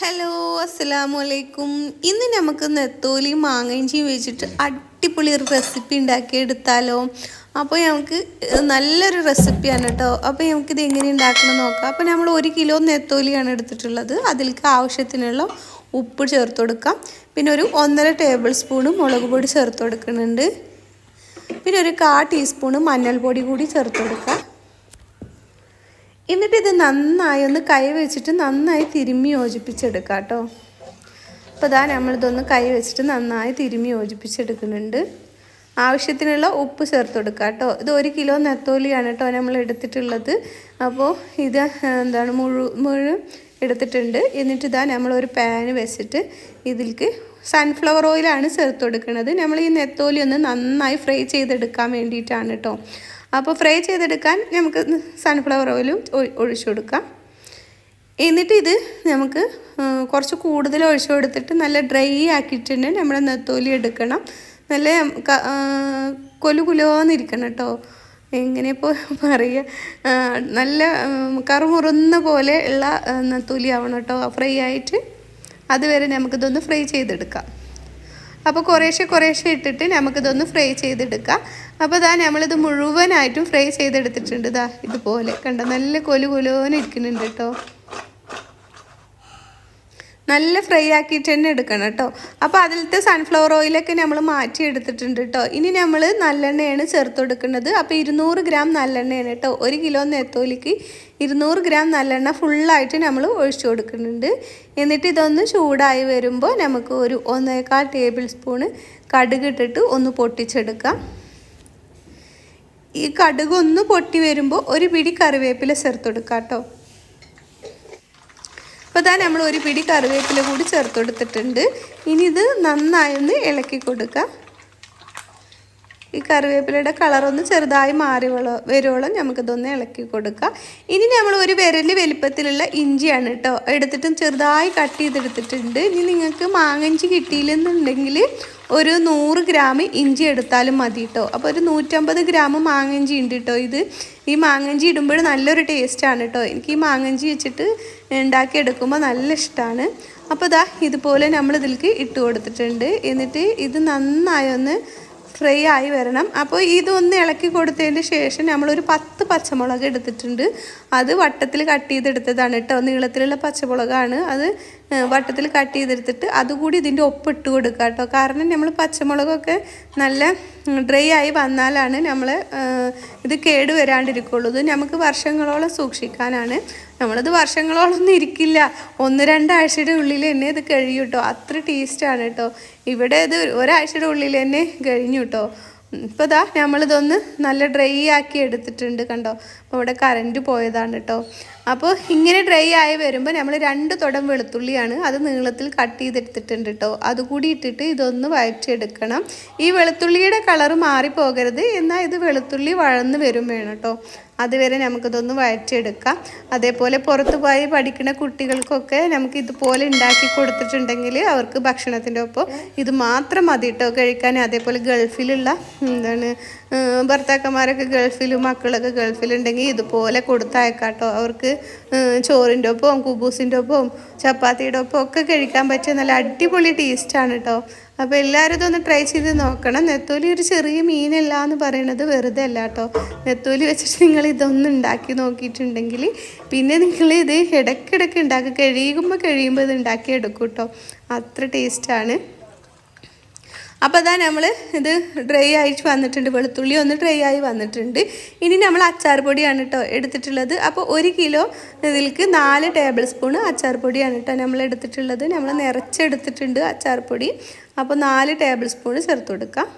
Hello അസ്സലാമു അലൈക്കും ഇന്ന് നമുക്ക് നെത്തോലി മാങ്ങയിഞ്ചി വെച്ചിട്ട് അടിപൊളി ഒരു റെസിപ്പി ഉണ്ടാക്കി എടുത്താലോ അപ്പോൾ നമുക്ക് നല്ലൊരു റെസിപ്പിയാണ് കേട്ടോ അപ്പോൾ നമുക്കിത് എങ്ങനെ ഉണ്ടാക്കണം നോക്കാം. അപ്പോൾ നമ്മൾ ഒരു കിലോ നെത്തോലിയാണ് എടുത്തിട്ടുള്ളത്. അതിലേക്ക് ആവശ്യത്തിനുള്ള ഉപ്പ് ചേർത്ത് കൊടുക്കാം. പിന്നെ ഒരു ഒന്നര ടേബിൾ സ്പൂണ് മുളക് പൊടി ചേർത്ത് കൊടുക്കുന്നുണ്ട്. പിന്നെ ഒരു കാ ടീസ്പൂണ് മഞ്ഞൾപ്പൊടി കൂടി ചേർത്ത് കൊടുക്കാം. എന്നിട്ട് ഇത് നന്നായി ഒന്ന് കൈ വെച്ചിട്ട് നന്നായി തിരുമ്മി യോജിപ്പിച്ചെടുക്കാം കേട്ടോ അപ്പോൾ ഇതാ നമ്മളിതൊന്ന് കൈ വെച്ചിട്ട് നന്നായി തിരുമ്മി യോജിപ്പിച്ചെടുക്കുന്നുണ്ട്. ആവശ്യത്തിനുള്ള ഉപ്പ് ചേർത്ത് കൊടുക്കുക കേട്ടോ ഇത് ഒരു കിലോ നെത്തോലിയാണ് കേട്ടോ നമ്മൾ എടുത്തിട്ടുള്ളത്. അപ്പോൾ ഇത് എന്താണ് മുഴു മുഴു എടുത്തിട്ടുണ്ട്. എന്നിട്ട് ഇതാ നമ്മളൊരു പാന് വെച്ചിട്ട് ഇതിലേക്ക് സൺഫ്ലവർ ഓയിലാണ് ചേർത്ത് കൊടുക്കുന്നത് നമ്മൾ ഈ നെത്തോലി ഒന്ന് നന്നായി ഫ്രൈ ചെയ്തെടുക്കാൻ വേണ്ടിയിട്ടാണ് കേട്ടോ. അപ്പോൾ ഫ്രൈ ചെയ്തെടുക്കാൻ നമുക്ക് സൺഫ്ലവർ ഓയിലും ഒഴിച്ചു കൊടുക്കാം. എന്നിട്ട് ഇത് നമുക്ക് കുറച്ച് കൂടുതൽ ഒഴിച്ചു കൊടുത്തിട്ട് നല്ല ഡ്രൈ ആക്കിയിട്ട് തന്നെ നമ്മുടെ നെത്തോലി എടുക്കണം. നല്ല കൊലു കുലോന്നിരിക്കണം കേട്ടോ. എങ്ങനെ ഇപ്പോൾ പറയുക നല്ല കറുമുറുന്ന പോലെ ഉള്ള നെത്തോലി ആവണം കേട്ടോ ഫ്രൈ ആയിട്ട്. അതുവരെ നമുക്കിതൊന്ന് ഫ്രൈ ചെയ്തെടുക്കാം. അപ്പോൾ കുറേശ്ശെ കുറേശ്ശെ ഇട്ടിട്ട് നമുക്കിതൊന്ന് ഫ്രൈ ചെയ്തെടുക്കാം. അപ്പോൾ ഇതാ നമ്മളിത് മുഴുവനായിട്ടും ഫ്രൈ ചെയ്തെടുത്തിട്ടുണ്ട്. ഇതാ ഇതുപോലെ കണ്ട നല്ല കൊലു കൊലുവോനെ ഇരിക്കുന്നുണ്ട് കേട്ടോ. നല്ല ഫ്രൈ ആക്കിയിട്ട് തന്നെ എടുക്കണം കേട്ടോ അപ്പോൾ അതിലത്തെ സൺഫ്ലവർ ഓയിലൊക്കെ നമ്മൾ മാറ്റി എടുത്തിട്ടുണ്ട് കേട്ടോ ഇനി നമ്മൾ നല്ലെണ്ണയാണ് ചേർത്ത് കൊടുക്കുന്നത്. അപ്പോൾ ഇരുന്നൂറ് ഗ്രാം നല്ലെണ്ണയാണ് കേട്ടോ ഒരു കിലോ നെത്തോലിക്ക് ഇരുന്നൂറ് ഗ്രാം നല്ലെണ്ണ ഫുള്ളായിട്ട് നമ്മൾ ഒഴിച്ചു കൊടുക്കുന്നുണ്ട്. എന്നിട്ട് ഇതൊന്ന് ചൂടായി വരുമ്പോൾ നമുക്ക് ഒരു ഒന്നേക്കാൾ ടേബിൾ സ്പൂണ് കടുക് ഇട്ടിട്ട് ഒന്ന് പൊട്ടിച്ചെടുക്കാം. ഈ കടുക് ഒന്ന് പൊട്ടി വരുമ്പോൾ ഒരു പിടി കറിവേപ്പില ചേർത്ത് കൊടുക്കാം കേട്ടോ അപ്പോൾ ഇതാ നമ്മൾ ഒരു പിടി കറിവേപ്പില കൂടി ചേർത്ത് കൊടുത്തിട്ടുണ്ട്. ഇനി ഇത് നന്നായി ഒന്ന് ഇളക്കി കൊടുക്കുക ഈ കറിവേപ്പിലയുടെ കളറൊന്ന് ചെറുതായി മാറി വരുവോളം നമുക്കിതൊന്ന് ഇളക്കി കൊടുക്കാം. ഇനി നമ്മൾ ഒരു വിരൽ വലിപ്പത്തിലുള്ള ഇഞ്ചിയാണ് കേട്ടോ എടുത്തിട്ടും ചെറുതായി കട്ട് ചെയ്തെടുത്തിട്ടുണ്ട്. ഇനി നിങ്ങൾക്ക് മാങ്ങഞ്ചി കിട്ടിയില്ലെന്നുണ്ടെങ്കിൽ ഒരു നൂറ് ഗ്രാം ഇഞ്ചി എടുത്താലും മതി കേട്ടോ അപ്പോൾ ഒരു നൂറ്റമ്പത് ഗ്രാം മാങ്ങഞ്ചി ഉണ്ട് കേട്ടോ ഇത്. ഈ മാങ്ങഞ്ചി ഇടുമ്പോൾ നല്ലൊരു ടേസ്റ്റാണ് കേട്ടോ എനിക്ക് ഈ മാങ്ങഞ്ചി വെച്ചിട്ട് ഉണ്ടാക്കിയെടുക്കുമ്പോൾ നല്ല ഇഷ്ടമാണ്. അപ്പോൾ ഇതാ ഇതുപോലെ നമ്മൾ ഇതിലേക്ക് ഇട്ട് കൊടുത്തിട്ടുണ്ട്. എന്നിട്ട് ഇത് നന്നായി ഒന്ന് ഫ്രൈ ആയി വരണം. അപ്പോൾ ഇതൊന്ന് ഇളക്കി കൊടുത്തതിന് ശേഷം നമ്മളൊരു പത്ത് പച്ചമുളക് എടുത്തിട്ടുണ്ട്. അത് വട്ടത്തിൽ കട്ട് ചെയ്തെടുത്തതാണ് കേട്ടോ. നീളത്തിലുള്ള പച്ചമുളകാണ്. അത് വട്ടത്തിൽ കട്ട് ചെയ്തെടുത്തിട്ട് അതുകൂടി ഇതിന്റെ ഒപ്പ് ഇട്ട് കൊടുക്കുക കേട്ടോ. കാരണം നമ്മൾ പച്ചമുളകൊക്കെ നല്ല ഡ്രൈ ആയി വന്നാലാണ് നമ്മൾ ഇത് കേടുവരാണ്ടിരിക്കുള്ളൂ ഇത് നമുക്ക് വർഷങ്ങളോളം സൂക്ഷിക്കാനാണ്. നമ്മളിത് വർഷങ്ങളോളൊന്നും ഇരിക്കില്ല. ഒന്ന് രണ്ടാഴ്ചയുടെ ഉള്ളിൽ തന്നെ ഇത് കഴിയും കേട്ടോ അത്ര ടേസ്റ്റാണ് കേട്ടോ ഇവിടെ ഇത് ഒരാഴ്ചയുടെ ഉള്ളിൽ തന്നെ കഴിഞ്ഞു കേട്ടോ ഇപ്പോൾ ഇതാ നമ്മളിതൊന്ന് നല്ല ഡ്രൈ ആക്കി എടുത്തിട്ടുണ്ട് കണ്ടോ? അപ്പോൾ ഇവിടെ കറണ്ട് പോയതാണ് കേട്ടോ അപ്പോൾ ഇങ്ങനെ ഡ്രൈ ആയി വരുമ്പോൾ നമ്മൾ രണ്ട് തുടം വെളുത്തുള്ളിയാണ് അത് നീളത്തിൽ കട്ട് ചെയ്തെടുത്തിട്ടുണ്ട് കേട്ടോ അതുകൂടി ഇട്ടിട്ട് ഇതൊന്ന് വഴറ്റിയെടുക്കണം. ഈ വെളുത്തുള്ളിയുടെ കളർ മാറിപ്പോകരുത്. എന്നാൽ ഇത് വെളുത്തുള്ളി വഴന്ന് വരും വേണം കേട്ടോ അതുവരെ നമുക്കിതൊന്ന് വഴറ്റിയെടുക്കാം. അതേപോലെ പുറത്ത് പോയി പഠിക്കുന്ന കുട്ടികൾക്കൊക്കെ നമുക്ക് ഇതുപോലെ ഉണ്ടാക്കി കൊടുത്തിട്ടുണ്ടെങ്കിൽ അവർക്ക് ഭക്ഷണത്തിന്റെ ഒപ്പം ഇത് മാത്രം മതി കേട്ടോ കഴിക്കാൻ അതേപോലെ ഗൾഫിലുള്ള എന്താണ് ഭർത്താക്കന്മാരൊക്കെ ഗൾഫിലും മക്കളൊക്കെ ഗൾഫിലുണ്ടെങ്കിൽ ഇതുപോലെ കൊടുത്തയക്കാം കേട്ടോ അവർക്ക് ചോറിന്റെ ഒപ്പം കുബൂസിന്റെ ഒപ്പം ചപ്പാത്തിയുടെ ഒപ്പം ഒക്കെ കഴിക്കാൻ പറ്റിയ നല്ല അടിപൊളി ടേസ്റ്റാണ് കേട്ടോ അപ്പോൾ എല്ലാവരും ഇതൊന്ന് ട്രൈ ചെയ്ത് നോക്കണം. നെത്തോലി ഒരു ചെറിയ മീനല്ല എന്ന് പറയുന്നത് വെറുതെ അല്ല കേട്ടോ നെത്തോലി വെച്ചിട്ട് നിങ്ങൾ ഇതൊന്ന് ഉണ്ടാക്കി നോക്കിയിട്ടുണ്ടെങ്കിൽ പിന്നെ നിങ്ങൾ ഇത് ഇടയ്ക്കിടയ്ക്ക് ഉണ്ടാക്കി കഴിയുമ്പോൾ കഴിയുമ്പോൾ ഇത് ഉണ്ടാക്കി എടുക്കും കേട്ടോ അത്ര ടേസ്റ്റാണ് അപ്പോൾ അതാ നമ്മൾ ഇത് ഡ്രൈ ആയിട്ട് വന്നിട്ടുണ്ട് വെളുത്തുള്ളി ഒന്ന് ഡ്രൈ ആയി വന്നിട്ടുണ്ട്. ഇനി നമ്മൾ അച്ചാർ പൊടിയാണ് കേട്ടോ എടുത്തിട്ടുള്ളത്. അപ്പോൾ ഒരു കിലോ ഇതിലേക്ക് നാല് ടേബിൾ സ്പൂൺ അച്ചാർ പൊടിയാണ് കേട്ടോ നമ്മൾ എടുത്തിട്ടുള്ളത്. നമ്മൾ നിറച്ചെടുത്തിട്ടുണ്ട് അച്ചാർ പൊടി. അപ്പോൾ നാല് ടേബിൾ സ്പൂൺ ചേർത്ത് കൊടുക്കാം.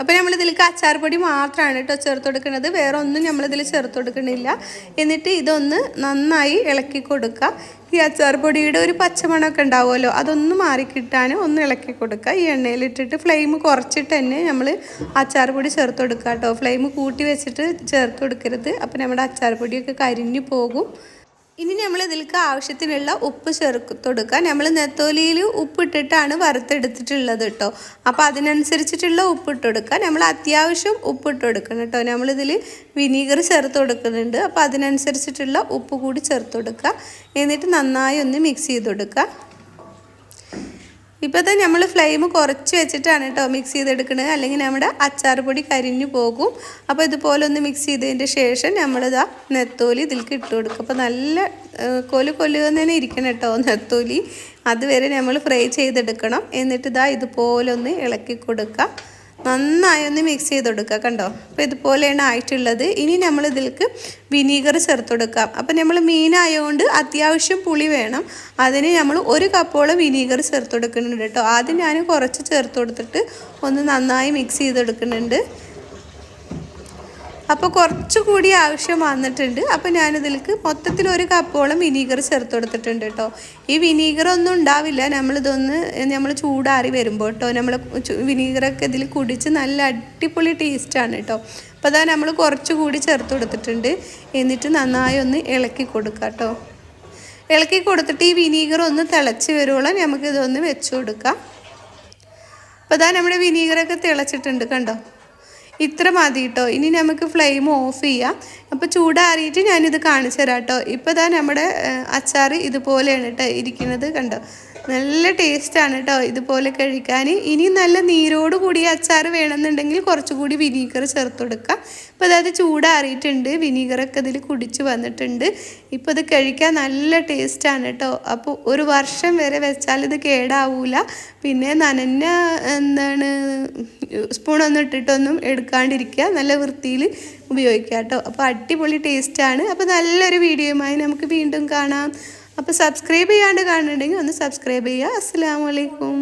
അപ്പോൾ നമ്മൾ ഇതിലേക്ക് അച്ചാർ പൊടി മാത്രമാണ് കേട്ടോ ചേർത്ത് കൊടുക്കുന്നത് വേറെ ഒന്നും നമ്മളിതിൽ ചേർത്ത് കൊടുക്കണില്ല എന്നിട്ട് ഇതൊന്ന് നന്നായി ഇളക്കി കൊടുക്കുക ഈ അച്ചാർ പൊടിയുടെ ഒരു പച്ചമണമൊക്കെ ഉണ്ടാവുമല്ലോ അതൊന്ന് മാറിക്കിട്ടാൻ ഒന്ന് ഇളക്കി കൊടുക്കുക ഈ എണ്ണയിലിട്ടിട്ട് ഫ്ലെയിം കുറച്ചിട്ട് തന്നെ നമ്മൾ അച്ചാർ പൊടി ചേർത്ത് കൊടുക്കുക കേട്ടോ ഫ്ലെയിം കൂട്ടി വെച്ചിട്ട് ചേർത്ത് കൊടുക്കരുത് അപ്പോൾ നമ്മുടെ അച്ചാർ പൊടിയൊക്കെ കരിഞ്ഞു പോകും. ഇനി നമ്മൾ ഇതിലേക്ക് ആവശ്യത്തിനുള്ള ഉപ്പ് ചേർത്ത് കൊടുക്കുക നമ്മൾ നെത്തോലിയിൽ ഉപ്പിട്ടിട്ടാണ് വറുത്തെടുത്തിട്ടുള്ളത് കേട്ടോ. അപ്പോൾ അതിനനുസരിച്ചിട്ടുള്ള ഉപ്പ് ഇട്ട് കൊടുക്കുക നമ്മൾ അത്യാവശ്യം ഉപ്പ് ഇട്ട് കൊടുക്കണം കേട്ടോ നമ്മളിതിൽ വിനീഗർ ചേർത്ത് കൊടുക്കുന്നുണ്ട്. അപ്പോൾ അതിനനുസരിച്ചിട്ടുള്ള ഉപ്പ് കൂടി ചേർത്ത് കൊടുക്കുക. എന്നിട്ട് നന്നായി ഒന്ന് മിക്സ് ചെയ്ത് കൊടുക്കുക. ഇപ്പോഴത്തെ നമ്മൾ ഫ്ലെയിം കുറച്ച് വെച്ചിട്ടാണ് കേട്ടോ മിക്സ് ചെയ്തെടുക്കുന്നത് അല്ലെങ്കിൽ നമ്മുടെ അച്ചാർ പൊടി കരിഞ്ഞു പോകും. അപ്പോൾ ഇതുപോലെ ഒന്ന് മിക്സ് ചെയ്തതിന്റെ ശേഷം നമ്മളിതാ നെത്തോലി ഇതിലേക്ക് ഇട്ട് കൊടുക്കും. അപ്പോൾ നല്ല കൊലു കൊല്ലുക തന്നെ ഇരിക്കണം കേട്ടോ നെത്തോലി. അതുവരെ നമ്മൾ ഫ്രൈ ചെയ്തെടുക്കണം. എന്നിട്ട് ഇതാ ഇതുപോലെ ഒന്ന് ഇളക്കി കൊടുക്കുക. നന്നായി ഒന്ന് മിക്സ് ചെയ്ത് കൊടുക്കുക കണ്ടോ? അപ്പോൾ ഇതുപോലെയാണ് ആയിട്ടുള്ളത്. ഇനി നമ്മൾ ഇതിലേക്ക് വിനീഗർ ചേർത്ത് കൊടുക്കാം. അപ്പോൾ നമ്മൾ മീനായതുകൊണ്ട് അത്യാവശ്യം പുളി വേണം. അതിന് നമ്മൾ ഒരു കപ്പോളം വിനീഗർ ചേർത്ത് കൊടുക്കുന്നുണ്ട് കേട്ടോ. ആദ്യം ഞാൻ കുറച്ച് ചേർത്ത് കൊടുത്തിട്ട് ഒന്ന് നന്നായി മിക്സ് ചെയ്തെടുക്കുന്നുണ്ട്. അപ്പോൾ കുറച്ചുകൂടി ആവശ്യം വന്നിട്ടുണ്ട്. അപ്പോൾ ഞാനിതിലേക്ക് മൊത്തത്തിൽ ഒരു കപ്പോളം വിനീഗർ ചേർത്ത് കൊടുത്തിട്ടുണ്ട് കേട്ടോ. ഈ വിനീഗർ ഒന്നും ഉണ്ടാവില്ല. നമ്മളിതൊന്ന് നമ്മൾ ചൂടാറി വരുമ്പോൾ കേട്ടോ നമ്മൾ വിനീഗറൊക്കെ ഇതിൽ കുടിച്ച് നല്ല അടിപൊളി ടേസ്റ്റാണ് കേട്ടോ. അപ്പോൾ അതാ നമ്മൾ കുറച്ചുകൂടി ചേർത്ത് കൊടുത്തിട്ടുണ്ട്. എന്നിട്ട് നന്നായി ഒന്ന് ഇളക്കി കൊടുക്കുക കേട്ടോ. ഇളക്കി കൊടുത്തിട്ട് ഈ വിനീഗർ ഒന്ന് തിളച്ച് വരുവോളം നമുക്കിതൊന്ന് വെച്ച് കൊടുക്കാം. അപ്പോൾ അതാ നമ്മുടെ വിനീഗറൊക്കെ തിളച്ചിട്ടുണ്ട് കണ്ടോ. ഇത്ര മതി കേട്ടോ ഇനി നമുക്ക് ഫ്ലെയിം ഓഫ് ചെയ്യാം. അപ്പോൾ ചൂടാറിയിട്ട് ഞാനിത് കാണിച്ചു തരാം കേട്ടോ ഇപ്പോൾ ഇതാ നമ്മുടെ അച്ചാർ ഇതുപോലെയാണ് കേട്ടോ ഇരിക്കുന്നത് കണ്ടോ? നല്ല ടേസ്റ്റാണ് കേട്ടോ ഇതുപോലെ കഴിക്കാൻ. ഇനി നല്ല നീരോട് കൂടിയ അച്ചാർ വേണമെന്നുണ്ടെങ്കിൽ കുറച്ചുകൂടി വിനീഗർ ചേർത്ത് കൊടുക്കാം. അപ്പോൾ അതായത് ചൂടാറിയിട്ടുണ്ട്. വിനീഗറൊക്കെ ഇതിൽ കുടിച്ച് വന്നിട്ടുണ്ട്. ഇപ്പോൾ ഇത് കഴിക്കാൻ നല്ല ടേസ്റ്റാണ് കേട്ടോ അപ്പോൾ ഒരു വർഷം വരെ വെച്ചാൽ ഇത് കേടാവൂല. പിന്നെ നനഞ്ഞ എന്താണ് സ്പൂണൊന്നും ഇട്ടിട്ടൊന്നും എടുക്കാണ്ടിരിക്കുക. നല്ല വൃത്തിയിൽ ഉപയോഗിക്കുക കേട്ടോ അപ്പോൾ അടിപൊളി ടേസ്റ്റാണ്. അപ്പോൾ നല്ലൊരു വീഡിയോയുമായി നമുക്ക് വീണ്ടും കാണാം. അപ്പോൾ സബ്സ്ക്രൈബ് ചെയ്യാണ്ട് കാണുന്നുണ്ടെങ്കിൽ ഒന്ന് സബ്സ്ക്രൈബ് ചെയ്യുക. അസ്സാം വലൈക്കും